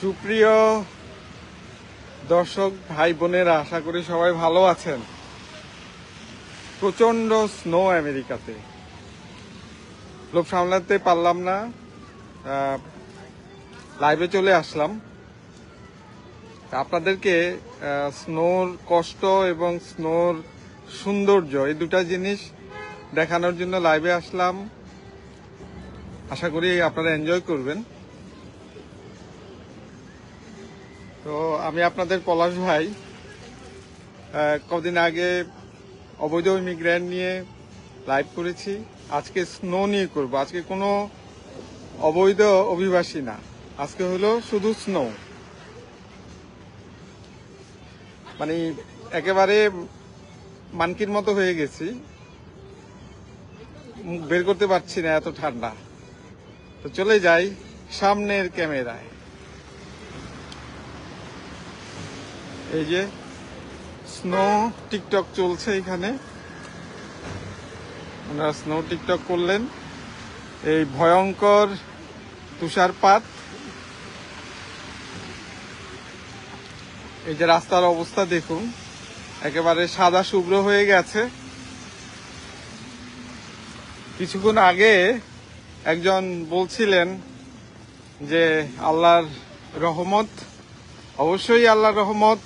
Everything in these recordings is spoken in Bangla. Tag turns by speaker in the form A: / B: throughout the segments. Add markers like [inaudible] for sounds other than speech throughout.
A: সুপ্রিয় দর্শক ভাই বোনেরা, আশা করি সবাই ভালো আছেন। প্রচণ্ড স্নো আমেরিকাতে। লোভ সামলাতে পারলাম না। লাইভে চলে আসলাম। আপনাদেরকে স্নোর কষ্ট এবং স্নোর সৌন্দর্য, এই দুটা জিনিস দেখানোর জন্য লাইভে আসলাম। আশা করি আপনারা এনজয় করবেন। তো আমি আপনাদের পলাশ ভাই কদিন আগে অবৈধ ইমিগ্রেন্ট নিয়ে লাইভ করেছি। আজকে স্নো নিয়ে করব। আজকে কোনো অবৈধ অভিবাসী না। আজকে হলো শুধু স্নো মানে একেবারে মানকির মতো হয়ে গেছি। বের করতে পারছি না এত ঠান্ডা। তো চলে যাই সামনের ক্যামেরায়। এই যে স্নো টিকটক চলছে এখানে। ওনারা স্নো টিকটক করলেন। এই ভয়ঙ্কর তুষারপাত। এই যে রাস্তার অবস্থা দেখুন, একেবারে সাদা শুভ্র হয়ে গেছে। কিছুক্ষণ আগে একজন বলছিলেন যে, আল্লাহর রহমত, অবশ্যই আল্লাহর রহমত।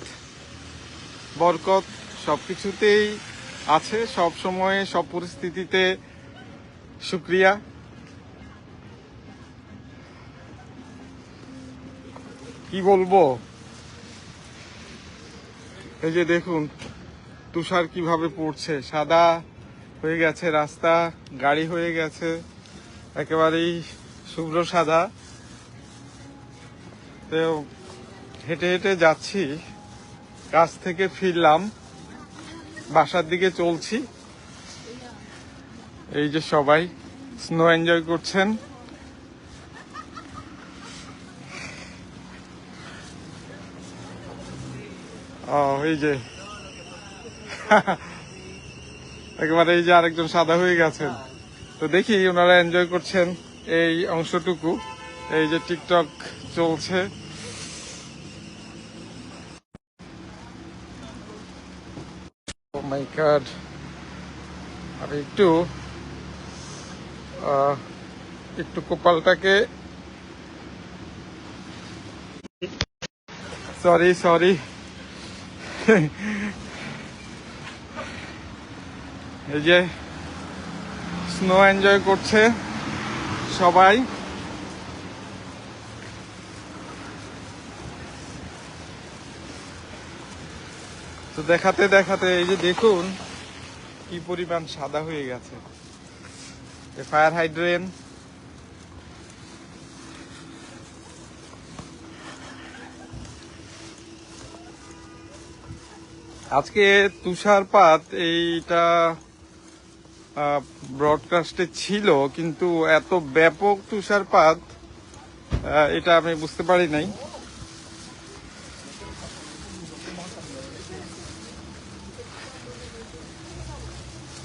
A: বরকত সবকিছুতেই আছে সব সময়ে সব পরিস্থিতিতে। শুক্রিয়া। কি বলব? এই যে দেখুন, তুষার কীভাবে পড়ছে। সাদা হয়ে গেছে রাস্তা, গাড়ি হয়ে গেছে, একেবারেই শুভ্র সাদা। তো হেঁটে হেঁটে যাচ্ছি। কাজ থেকে ফিরলাম, বাসার দিকে চলছি। এই যে সবাই স্নো এনজয় করছেন। এই যে। একেবারে এই যে আরেকজন সাদা হয়ে গেছেন। তো দেখি ওনারা এনজয় করছেন এই অংশটুকু। এই যে টিকটক চলছে। গড আমি একটু একটু কপালটাকে সরি সরি এই যে স্নো এনজয় করছে সবাই। তো দেখাতে দেখাতে এই যে দেখুন, কি পরিমাণ সাদা হয়ে গেছে। Fire hydrant. আজকে তুষারপাত এইটা ব্রডকাস্টে ছিল, কিন্তু এত ব্যাপক তুষারপাত এটা আমি বুঝতে পারি নাই।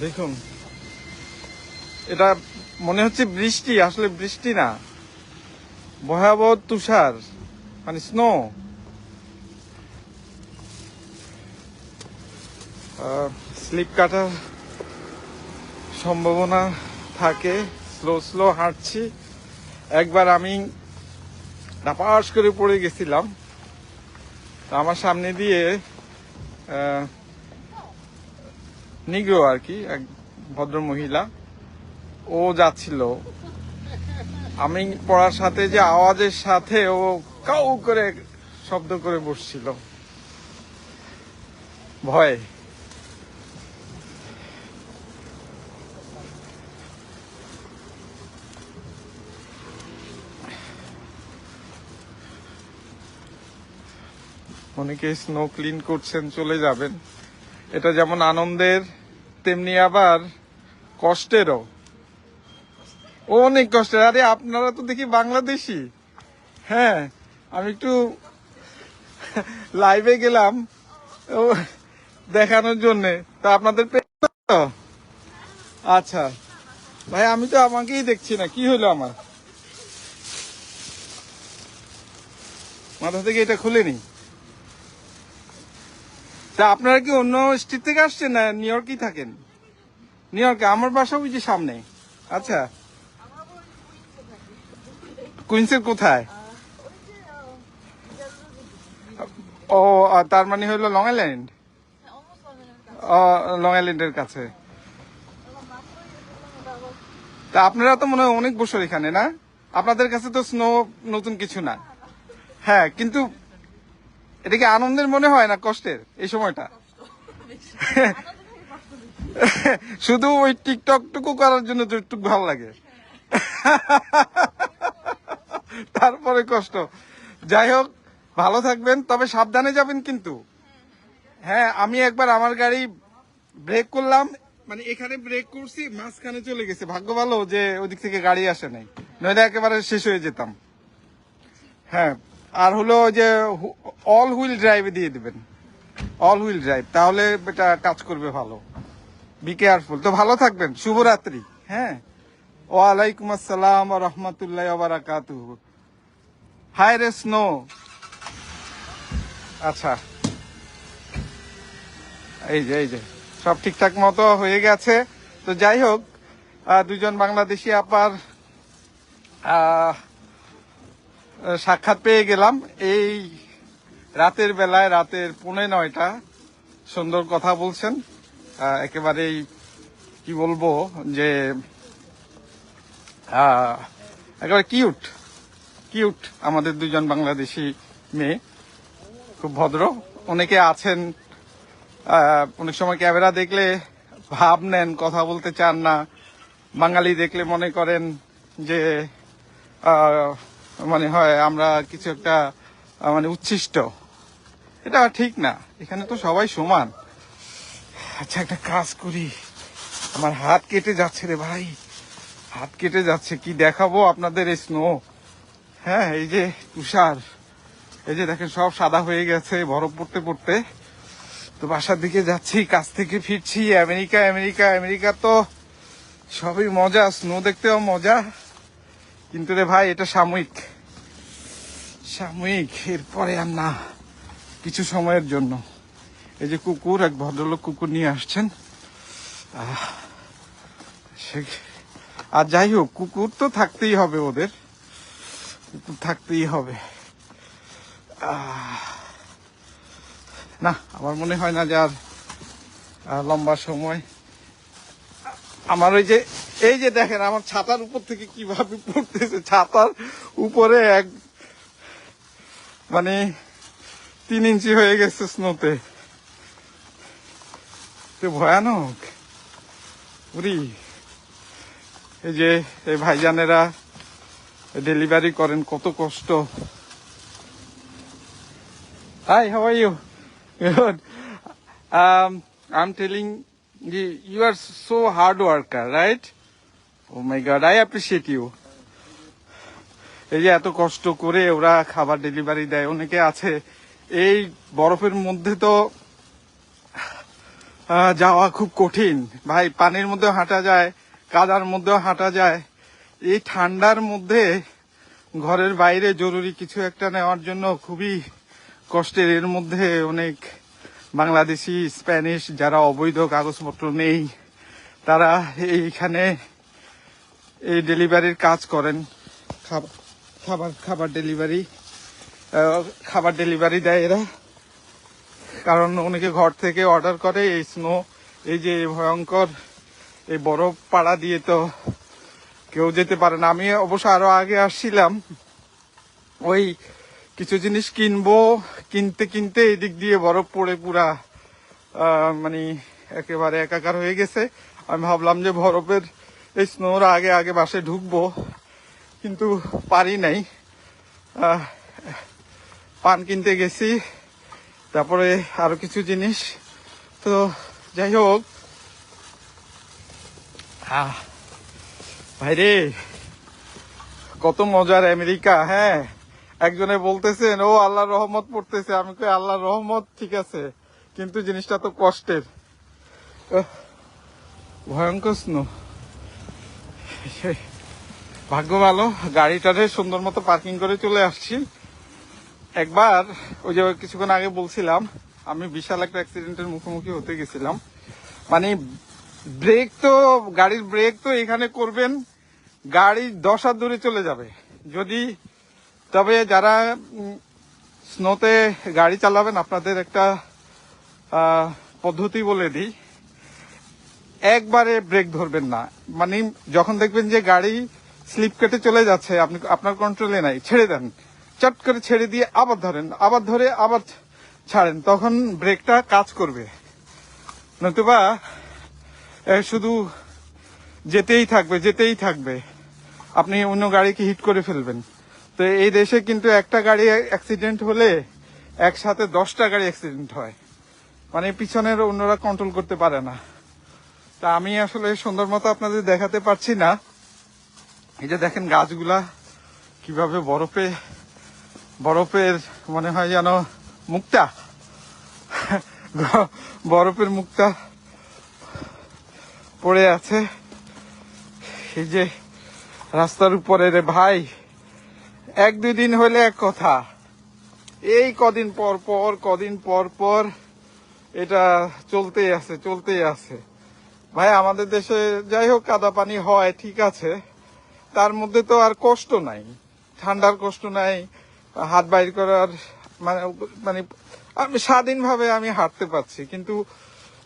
A: দেখুন, এটা মনে হচ্ছে বৃষ্টি, আসলে বৃষ্টি না। ভয়াবহ তুষার মানে স্নো স্লিপ কাটার সম্ভাবনা থাকে। স্লো স্লো হাঁটছি। একবার আমি নাপাস করে পড়ে গেছিলাম। আমার সামনে দিয়ে নিগ্রো আর কি, এক ভদ্র মহিলা। ও যাচ্ছিল। আমি পড়ার সাথে যে আওয়াজের সাথে ও কাউ করে শব্দ করে বসছিল। ভয়। অনেকে স্নো ক্লিন করছেন, চলে যাবেন। এটা যেমন আনন্দের তেমনি আবার কষ্টেরও। অনেক কষ্টের। আরে আপনারা তো দেখি বাংলাদেশি। হ্যাঁ আমি একটু লাইভে গেলাম, ও, দেখানোর জন্য। তা আপনাদের আচ্ছা। ভাই, আমি তো আমাকেই দেখছি না। কি হলো আমার? মাথা থেকে এটা খুলে খুলেনি? তা আপনারা কি অন্য স্ট্রিট থেকে আসছেন না নিউ ইয়র্কেই থাকেন? নিউ ইয়র্কে, আমার বাসা ওই যে সামনে। আচ্ছা। কুইন্সের কোথায়? ও তার মানে হলো লং আইল্যান্ড? লং আইল্যান্ডের কাছে। তা আপনারা তো মনে হয় অনেক বছর এখানে, না? আপনাদের কাছে তো স্নো নতুন কিছু না। হ্যাঁ কিন্তু এটা কি আনন্দের মনে হয় না কষ্টের এই সময়টা? [laughs] শুধু ওই টিকটক টুকু করার জন্য একটু ভালো লাগে। [laughs] তারপরে কষ্ট। যাই হোক ভালো থাকবেন তবে সাবধানে যাবেন কিন্তু। হ্যাঁ আমি একবার আমার গাড়ি ব্রেক করলাম মানে এখানে ব্রেক করছি মাঝখানে চলে গেছে। ভাগ্য ভালো যে ওদিক থেকে গাড়ি আসে নাই। নইলে একেবারে শেষ হয়ে যেতাম। হ্যাঁ আর হলো যে অল হুইল ড্রাইভে দিয়ে দিবেন। অল হুইল ড্রাইভ তাহলে এটা কাজ করবে ভালো। বি কেয়ারফুল তো ভালো থাকবেন। শুভরাত্রি। হ্যাঁ। ওয়ালাইকুম আসসালাম রহমতুল্লাহ বারাকাতু হাই রে স্নো আচ্ছা। এই যে এই যে। সব ঠিকঠাক মতো হয়ে গেছে। তো যাই হোক দুজন বাংলাদেশি আপার আহ, সাক্ষাৎ পেয়ে গেলাম। এই রাতের বেলায়, রাতের পৌনে নয়টা, সুন্দর কথা বলছেন। একেবারেই কি বলব যে একেবারে কিউট কিউট আমাদের দুজন বাংলাদেশি মেয়ে। খুব ভদ্র। অনেকে আছেন অনেক সময় ক্যামেরা দেখলে ভাব নেন, কথা বলতে চান না। বাঙালি দেখলে মনে করেন যে মানে হয় আমরা কিছু একটা মানে উচ্ছিষ্ট। এটা ঠিক না। এখানে তো সবাই সমান। আচ্ছা একটা কাজ করি। আমার হাত কেটে যাচ্ছে রে ভাই। হাত কেটে যাচ্ছে। কি দেখাবো আপনাদের এই স্নো হ্যাঁ এই যে তুষার। এই যে দেখেন, সব সাদা হয়ে গেছে, বরফ পড়তে পড়তে। তো বাসার দিকে যাচ্ছি কাজ থেকে ফিরছি। আমেরিকা আমেরিকা আমেরিকা তো সবই মজা। স্নো দেখতেও মজা। কিন্তু রে ভাই, এটা সাময়িক। সাময়িক, এরপরে আর না। কিছু সময়ের জন্য। এই যে কুকুর, এক ভদ্রলোক কুকুর নিয়ে আসছেন। আর যাই হোক, কুকুর তো থাকতেই হবে ওদের। কুকুর থাকতেই হবে। না, আমার মনে হয় না যে আর লম্বা সময় আমার ওই যে এই যে দেখেন আমার ছাতার উপর থেকে কীভাবে পড়তেছে ছাতার উপরে এক মানে তিন ইঞ্চি হয়ে গেছে স্নোতে ভয়ানক। উরি। এই যে এই ভাইজানেরা ডেলিভারি করেন কত কষ্ট। Hi are you um, I'm telling you, are so hard worker, right? Oh my God, I appreciate you. এই যে এত কষ্ট করে ওরা খাবার ডেলিভারি দেয় অনেকে আছে এই বরফের মধ্যে তো যাওয়া খুব কঠিন ভাই পানির মধ্যেও হাঁটা যায় কাদার মধ্যেও হাঁটা যায় এই ঠান্ডার মধ্যে ঘরের বাইরে জরুরি কিছু একটা নেওয়ার জন্য খুবই কষ্টের এর মধ্যে অনেক বাংলাদেশি, স্প্যানিশ যারা অবৈধ কাগজপত্র নেই, তারা এইখানে এই ডেলিভারির কাজ করেন। খাবার খাবার ডেলিভারি খাবার ডেলিভারি দেয় এরা। কারণ অনেকে ঘর থেকে অর্ডার করে, এই স্নো, এই যে ভয়ঙ্কর, এই বরফ পাড়া দিয়ে তো কেউ যেতে পারে না। আমি অবশ্য আরও আগে আসছিলাম। ওই কিছু জিনিস কিনবো, কিনতে কিনতে এদিক দিয়ে বরফ পড়ে পুরা মানে একেবারে একাকার হয়ে গেছে। আমি ভাবলাম যে বরফের এই স্নোর আগে আগে বাসে ঢুকবো, কিন্তু পারি নাই। পান কিনতে গেছি, তারপরে আরও কিছু জিনিস। তো যাই হোক। ভাইরে, কত মজার আমেরিকা হ্যাঁ? একজনে বলতেছেন ও, আল্লাহর রহমত পড়তেছে। আমি কই, আল্লাহর রহমত, ঠিক আছে। কিন্তু জিনিসটা তো কষ্টের। ভয়ঙ্কর স্নো। ভাগ্য ভালো, গাড়িটারে সুন্দর মতো পার্কিং করে চলে আসছি। একবার, ওই যে কিছুক্ষণ আগে বলছিলাম, আমি বিশাল একটা অ্যাক্সিডেন্টের মুখোমুখি হতে গেছিলাম। মানে ব্রেক তো, গাড়ির ব্রেক তো এখানে করবেন, গাড়ি দশ হাত দূরে চলে যাবে। যদি তবে যারা স্নোতে গাড়ি চালাবেন, আপনাদের একটা পদ্ধতি বলে দিই। একবারে ব্রেক ধরবেন না। মানে যখন দেখবেন যে গাড়ি স্লিপ কেটে চলে যাচ্ছে, আপনি, আপনার কন্ট্রোলে নাই, ছেড়ে দেন। চট করে ছেড়ে দিয়ে আবার ধরেন, আবার ধরে আবার ছাড়েন, তখন ব্রেকটা কাজ করবে। নতুবা শুধু যেতেই থাকবে যেতেই থাকবে। আপনি অন্য গাড়িকে হিট করে ফেলবেন। তো এই দেশে কিন্তু একটা গাড়ি অ্যাক্সিডেন্ট হলে একসাথে দশটা গাড়ি অ্যাক্সিডেন্ট হয়। মানে পিছনের অন্যরা কন্ট্রোল করতে পারে না। তা আমি আসলে সুন্দর মতো আপনাদের দেখাতে পারছি না। এই যে দেখেন গাছগুলা কীভাবে বরফে, বরফের মনে হয় যেন মুক্তা। বরফের মুক্তা পড়ে আছে। এই যে রাস্তার উপরে রে ভাই এক দুই দিন হলে এক কথা। এই কদিন পর পর, কদিন পর পর এটা চলতেই আছে চলতেই আছে। ভাই, আমাদের দেশে যাই হোক কাদা পানি হয়, ঠিক আছে। তার মধ্যে তো আর কষ্ট নাই। ঠান্ডার কষ্ট নাই, হাত বাইর করার মানে মানে আমি স্বাধীনভাবে আমি হাঁটতে পারছি, কিন্তু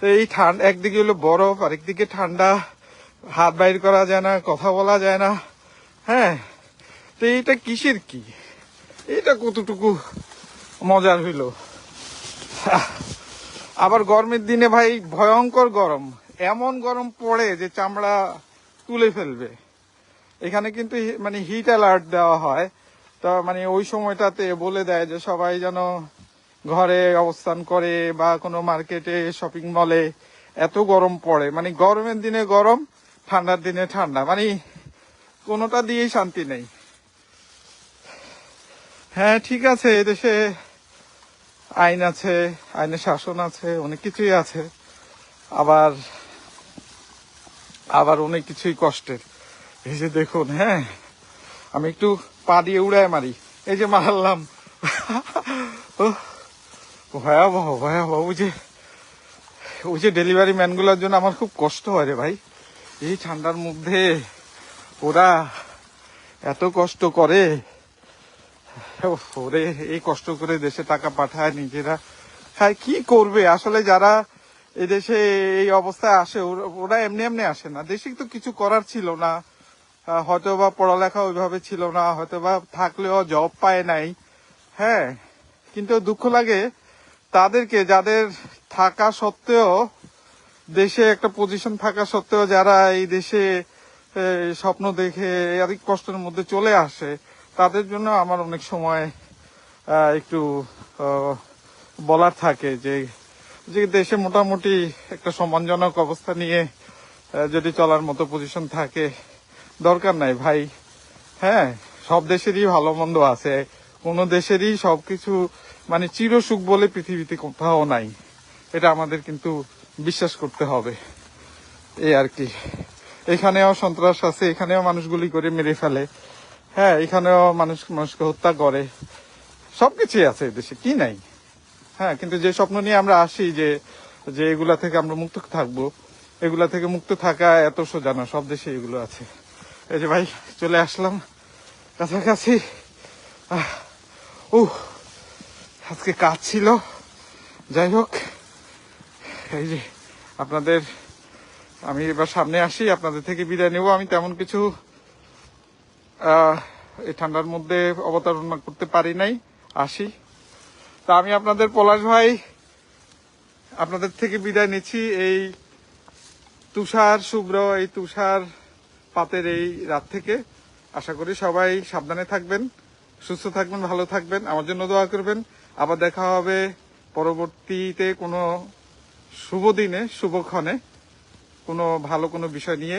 A: এই ঠান্ডা, একদিকে হলো বরফ, আরেকদিকে ঠান্ডা। হাত বাইর করা যায় না, কথা বলা যায় না। হ্যাঁ তো এইটা কিসের কি? এটা কতটুকু মজার হইল। আবার গরমের দিনে ভাই ভয়ঙ্কর গরম। এমন গরম পড়ে যে চামড়া তুলে ফেলবে। এখানে কিন্তু মানে হিট অ্যালার্ট দেওয়া হয়। তো মানে ওই সময়টাতে বলে দেয় যে সবাই যেন ঘরে অবস্থান করে বা কোনো মার্কেটে শপিং মলে এত গরম পড়ে। মানে গরমের দিনে গরম, ঠান্ডার দিনে ঠান্ডা। মানে কোনোটা দিয়েই শান্তি নেই। হ্যাঁ ঠিক আছে, এদেশে আইন আছে, আইনের শাসন আছে, অনেক কিছুই আছে। আবার আবার অনেক কিছুই কষ্টের। এই যে দেখুন হ্যাঁ আমি একটু পা দিয়ে উড়ায় মারি। এই যে মারলাম। ভয়াবহ ভয়াবহ, ওই যে ওই যে ডেলিভারি ম্যানগুলোর জন্য আমার খুব কষ্ট হয় রে ভাই। এই ঠান্ডার মধ্যে ওরা এত কষ্ট করে। ওরে, এই কষ্ট করে দেশে টাকা পাঠায় নিজেরা। হ্যাঁ কি করবে? আসলে যারা এই দেশে এই অবস্থায় আসে, ওরা- ওরা এমনি এমনি আসে না। দেশে তো কিছু করার ছিল না। হয়তো বা পড়ালেখা ওইভাবে ছিল না হয়তো বা থাকলেও জব পায় নাই। হ্যাঁ কিন্তু দুঃখ লাগে তাদেরকে, যাদের থাকা সত্ত্বেও, দেশে একটা পজিশন থাকা সত্ত্বেও যারা এই দেশে স্বপ্ন দেখে অনেক কষ্টের মধ্যে চলে আসে। তাদের জন্য আমার অনেক সময় একটু বলার থাকে যে যে দেশে মোটামুটি একটা সম্মানজনক অবস্থা নিয়ে যদি চলার মতো পজিশন থাকে, দরকার নাই ভাই। হ্যাঁ সব দেশেরই ভালো মন্দ আছে। কোন দেশেরই সবকিছু মানে চিরসুখ বলে পৃথিবীতে কোথাও নাই। এটা আমাদের কিন্তু বিশ্বাস করতে হবে। এই আর কি। এখানেও সন্ত্রাস আছে, এখানেও মানুষগুলি করে মেরে ফেলে। হ্যাঁ এখানেও মানুষ মানুষকে হত্যা করে। সবকিছুই আছে দেশে, কি নাই? হ্যাঁ কিন্তু যে স্বপ্ন নিয়ে আমরা আসি যে যে এগুলা থেকে আমরা মুক্ত থাকব, এগুলা থেকে মুক্ত থাকা এত সোজা না, সব দেশে এগুলো আছে। এই যে ভাই, চলে আসলাম কাছাকাছি। উহ, আজকে কাজ ছিল। যাই হোক, এই যে আপনাদের, আমি এবার সামনে আসি, আপনাদের থেকে বিদায় নেব। আমি তেমন কিছু এই ঠান্ডার মধ্যে অবতারণা করতে পারি নাই। আসি। তা আমি আপনাদের, পলাশ ভাই, আপনাদের থেকে বিদায় নিচ্ছি। এই তুষার, শুভ্র, এই তুষার পাতের এই রাত থেকে। আশা করি সবাই সাবধানে থাকবেন, সুস্থ থাকবেন, ভালো থাকবেন। আমার জন্য দোয়া করবেন। আবার দেখা হবে পরবর্তীতে কোনো শুভ দিনে শুভক্ষণে কোনো ভালো কোনো বিষয় নিয়ে।